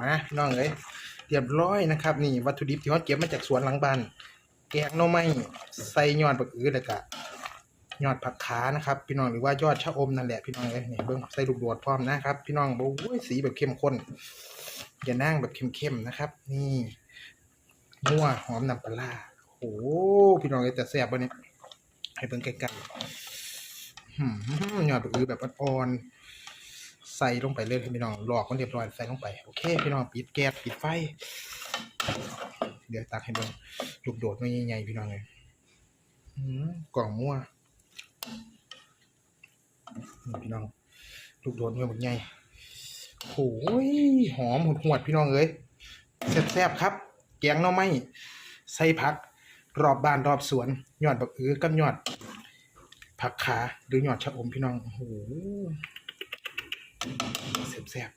มาพี่น้องเอ้ยเรียบร้อยนะครับนี่วัตถุดิบที่เขาเก็บมาจากสวนหลังบ้านแกงหน่อไม้ใส่ยอดบักอื้อแล้วก็ยอดผักขานะครับ พี่น้องหรือว่ายอดชะอมนั่นแหละพี่น้องเอ้ยนี่เบิ่งใส่ลูกโดดพร้อมนะครับ พี่น้องโอ้ยสีแบบเข้มข้นอย่านั่งแบบเข้มๆนะครับ นี่นัวหอมน้ำปลาโอ้พี่น้องเอ้ยแต่แซ่บวะเนี่ยให้เบิ่งใกล้ๆหืมยอดบักอื้อแบบอ่อนๆ ใส่ลงไปเลยพี่น้องหลอกมันเรียบร้อยใส่ลงไปโอเคพี่น้องปิดแก๊สปิดไฟ เดี๋ยวตักให้เบิ่งลูกโดดไม่ใหญ่ๆพี่น้องเลยอืมกล่องมั่วพี่น้อง ลูกโดดไม่หมดใหญ่โอ้ยหอมหวดๆพี่น้องเอ้ยแซ่บๆครับ แกงหน่อไม้ใส่ผัก รอบบ้านรอบสวนยอดบักอื้อกับยอดผักขาหรือยอดชะอมพี่น้องโอ้โห There.